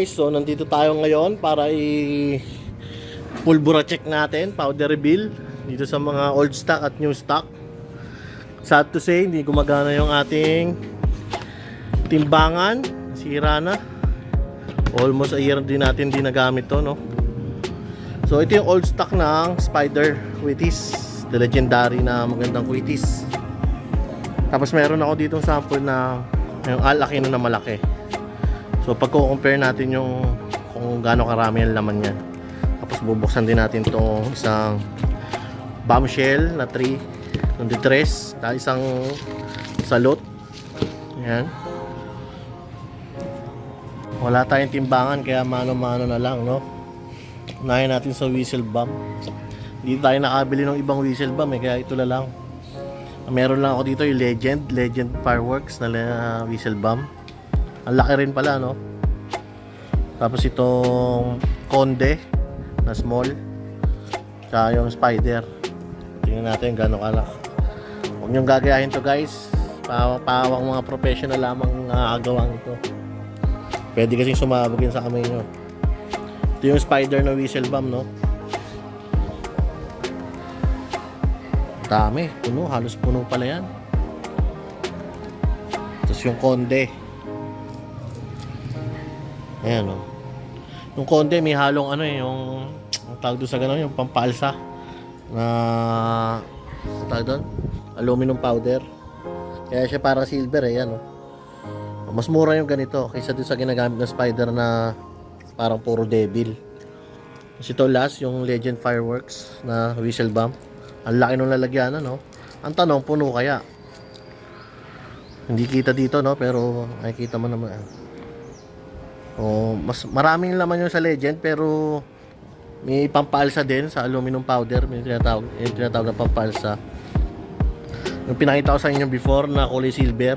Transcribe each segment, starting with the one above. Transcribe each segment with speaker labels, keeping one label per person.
Speaker 1: guys, so nandito tayo ngayon para i pulbura check natin, powder reveal dito sa mga old stock at new stock. Sad to say, hindi gumagana yung ating timbangan. Sira na. Almost a year din natin din nagamit to, no? So ito yung old stock ng Spider Quitis, the legendary na magandang Quitis. Tapos meron ako ditong sample na yung alaki na malaki. So pag compare natin yung kung gaano karami ang laman niyan. Tapos bubuksan din natin itong isang bombshell na 3 23 dahil isang salot. Yan. Wala tayong timbangan kaya mano-mano na lang, no? Unahin natin sa whistle bomb. Hindi tayo nakabili ng ibang whistle bomb eh, kaya ito na lang. Meron lang ako dito yung Legend, Legend Fireworks na uh, whistle bomb. Ang laki rin pala, no? Tapos itong Conde na small. Tsaka yung Spider. Tingnan natin gano'ng kalak. Huwag niyong gagayahin to guys. Pawang, mga professional lamang nakakagawang ito. Pwede kasing sumabog yun sa kamay nyo. Ito yung Spider na whistle bomb, no? Dami, puno, halos puno pala yan. Tapos yung konde. Ayan o. Yung konde may halong ano eh, yung ang tawag doon sa gano'n, yung pampalsa na ang tawag doon? Aluminum powder. Kaya siya parang silver eh, yan o. Mas mura yung ganito kaysa doon sa ginagamit ng spider na parang puro devil. Tapos ito last, yung Legend Fireworks na whistle bomb. Ang laki nung lalagyan, no? Ang tanong, puno kaya? Hindi kita dito, no? Pero nakikita mo naman. Oh, mas maraming laman yung sa Legend, pero may pampalsa din sa aluminum powder. May tinatawag, yung tinatawag na pampalsa. Yung pinakita ko sa inyo before na kulay silver.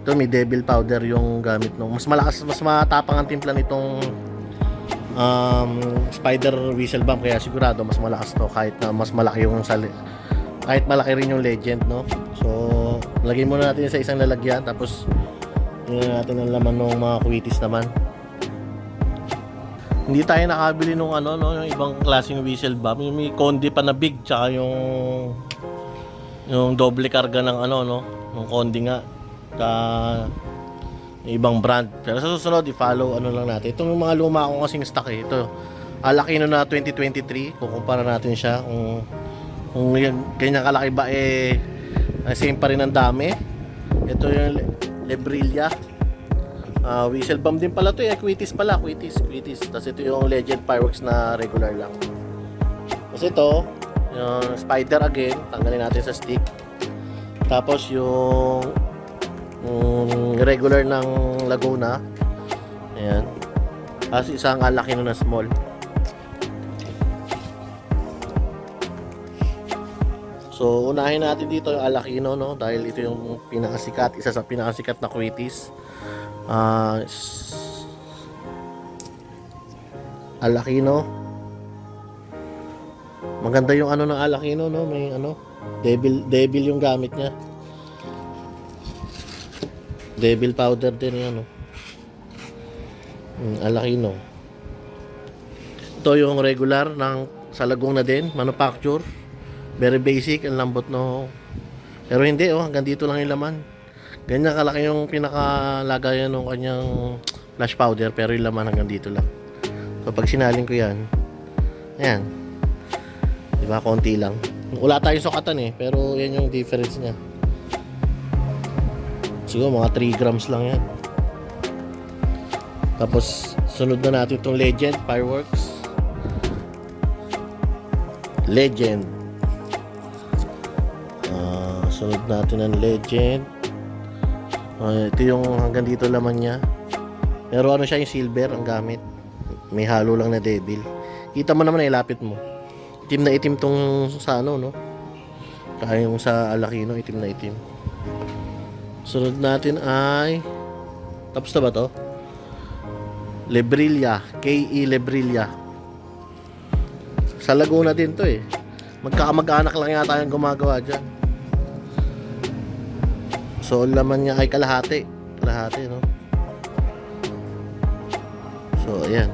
Speaker 1: Ito may devil powder yung gamit no. Mas malakas, mas matapang ang timpla nitong um, spider whistle bomb kaya sigurado mas malakas to kahit na mas malaki yung sali kahit malaki rin yung legend no so lagyan muna natin sa isang lalagyan tapos yun natin ang laman ng mga kuwitis naman hindi tayo nakabili nung ano no yung ibang klaseng whistle bomb yung may kondi pa na big tsaka yung yung doble karga ng ano no yung kondi nga ka ibang brand. Pero sa susunod, i-follow ano lang natin. Itong mga luma akong kasing stock eh. Ito, Alakino na 2023. Kukumpara natin siya kung, kung yan, ganyan kalaki ba eh same pa rin ang dami. Ito yung Le- Lebrilla. Uh, whistle bomb din pala to eh. Quitis pala. Quitis. Quitis. Tapos ito yung Legend Fireworks na regular lang. Tapos ito, yung Spider again. Tanggalin natin sa stick. Tapos yung yung regular ng Laguna. Ayan. Tapos isang alaki na small. So, unahin natin dito yung Alakino, no? Dahil ito yung pinakasikat, isa sa pinakasikat na Quitis. Ah, s- Alakino. Maganda yung ano ng Alakino, no? May ano, devil, devil yung gamit niya. Devil powder din yan, no? Mm, Alakino. Ito yung regular ng salagong na din, manufacture. Very basic, ang lambot no. Pero hindi, oh, hanggang dito lang yung laman. Ganyan kalaki yung pinakalagayan ng kanyang flash powder, pero yung laman hanggang dito lang. So, pag sinaling ko yan, ayan. Diba, konti lang. Wala tayong sukatan eh, pero yan yung difference niya. Siguro mga 3 grams lang yan. Tapos, sunod na natin itong Legend Fireworks. Legend. Sunod natin ang Legend. Ah, ito yung hanggang dito laman niya. Pero ano siya yung silver ang gamit. May halo lang na devil. Kita mo naman, ilapit mo. Itim na itim tong sa ano, no? Kaya yung sa Alakino, itim na itim. Sunod natin ay tapos na ba to? Lebrilla, K.E. Lebrilla. Sa Laguna din to eh. Magkakamag-anak lang yata yung gumagawa dyan. So, laman niya ay kalahati. Kalahati, no? So, ayan.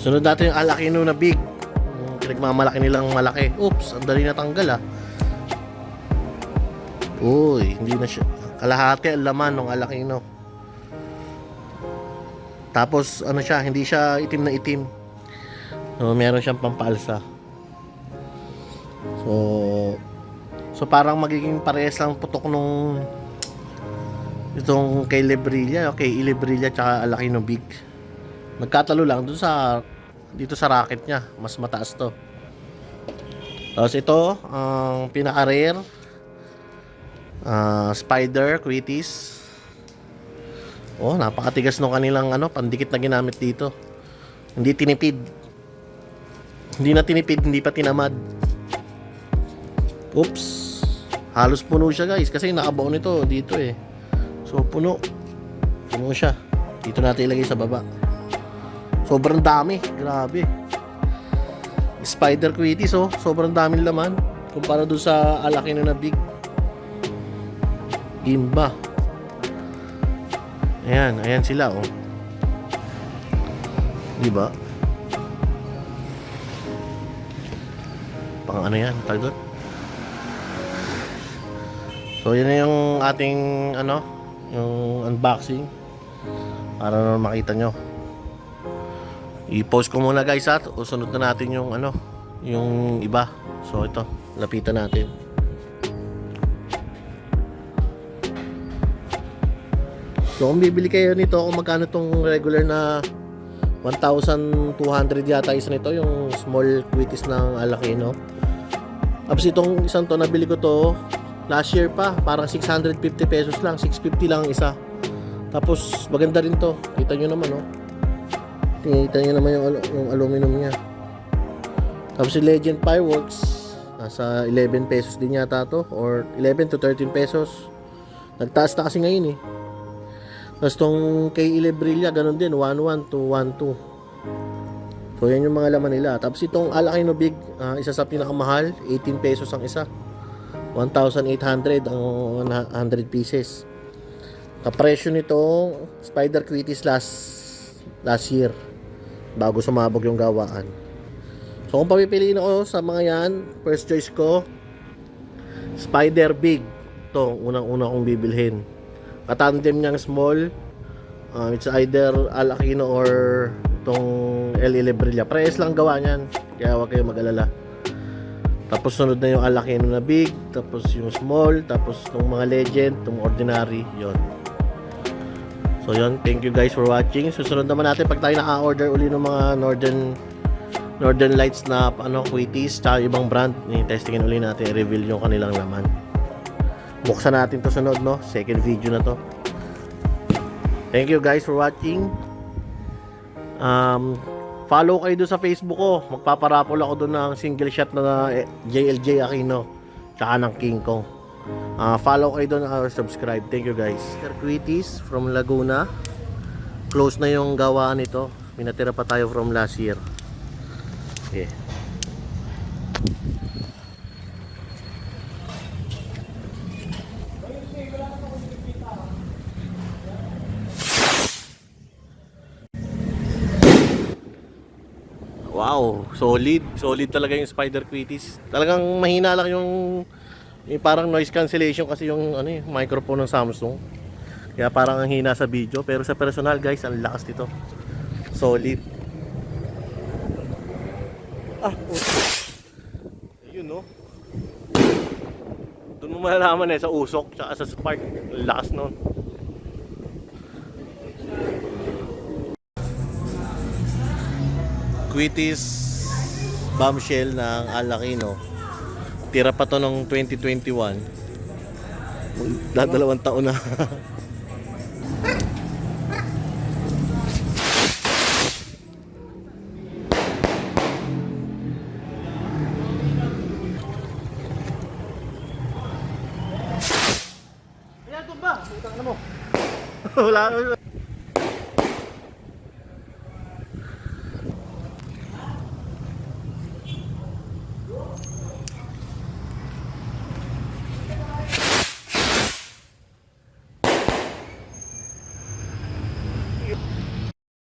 Speaker 1: Sunod natin yung Alakino na big. Yung pinagmamalaki nilang malaki. Oops, ang dali natanggal ah. Uy, hindi na siya. Kalahati ang laman ng Alakino. Tapos ano siya, hindi siya itim na itim. So, meron siyang pampalsa. So, so parang magiging parehas lang putok nung itong kay Lebrilla, kay Ilebrilla tsaka Alakino Big. Nagkatalo lang dun sa dito sa racket niya, mas mataas to. Tapos ito, ang pinaka-rare ah, Spider Quitis. Oh, napakatigas ng kanilang ano, pandikit na ginamit dito. Hindi tinipid. Hindi na tinipid, hindi pa tinamad. Oops. Halos puno siya guys kasi nakabaon nito dito eh. So puno. Puno siya. Dito natin ilagay sa baba. Sobrang dami. Grabe. Spider Quitis oh. Sobrang daming laman. Kumpara doon sa alaki na na big. Gimba. Ayan. Ayan sila oh. Di ba? Pang ano yan? Tag? So yun na yung ating ano, yung unboxing para na makita nyo. I-post ko muna guys at usunod na natin yung ano, yung iba. So ito, lapitan natin. So kung bibili kayo nito, kung magkano tong regular na 1,200 yata isa nito, yung small quitis ng Alakino. Tapos itong isang to, nabili ko to last year pa, parang 650 pesos lang, 650 lang ang isa. Tapos maganda rin to, kita nyo naman oh. Kita nyo naman yung, yung aluminum niya. Tapos si Legend Fireworks, nasa 11 pesos din yata to, or 11 to 13 pesos. Nagtaas na kasi ngayon eh. Tapos tong kay Ilebrilla, ganun din, 11 to 12. So yan yung mga laman nila. Tapos itong Alakino Big, ah, isa sa pinakamahal, 18 pesos ang isa. 1,800 ang 100 pieces. Kapresyo nito, Spider Quitis last last year bago sumabog yung gawaan. So kung papipiliin ako sa mga yan, first choice ko Spider Big. To, unang-una kong bibilhin. Katandem niyang small. Um, it's either Al Aquino or itong El Ilebrilla. Parehas lang gawa niyan. Kaya huwag kayo mag-alala. Tapos sunod na yung Al Aquino na big, tapos yung small, tapos yung mga legend, yung ordinary, yon. So yon, thank you guys for watching. Susunod naman natin pag tayo naka-order uli ng mga Northern Northern Lights na ano, Quitis, tsaka ibang brand, i-testingin uli natin, i-reveal yung kanilang laman. Buksan natin to sunod, no? Second video na to. Thank you guys for watching. Um, follow kayo doon sa Facebook ko. Magpaparapol ako doon ng single shot na eh, JLJ Aquino. Tsaka ng King Kong. Ah, follow kayo doon or subscribe. Thank you guys. Circuitis from Laguna. Close na yung gawaan nito. Minatira pa tayo from last year. Okay. Wow, solid. Solid talaga yung Spider Quitis. Talagang mahina lang yung, yung parang noise cancellation kasi yung ano, yung microphone ng Samsung. Kaya parang ang hina sa video. Pero sa personal guys, ang lakas nito. Solid. Ah, oh. Ayun no. Doon mo malalaman eh sa usok tsaka sa spark. Lakas nun. Quitis bombshell ng Alakino. Tira pa to ng 2021. Dadalawang taon na. Wala.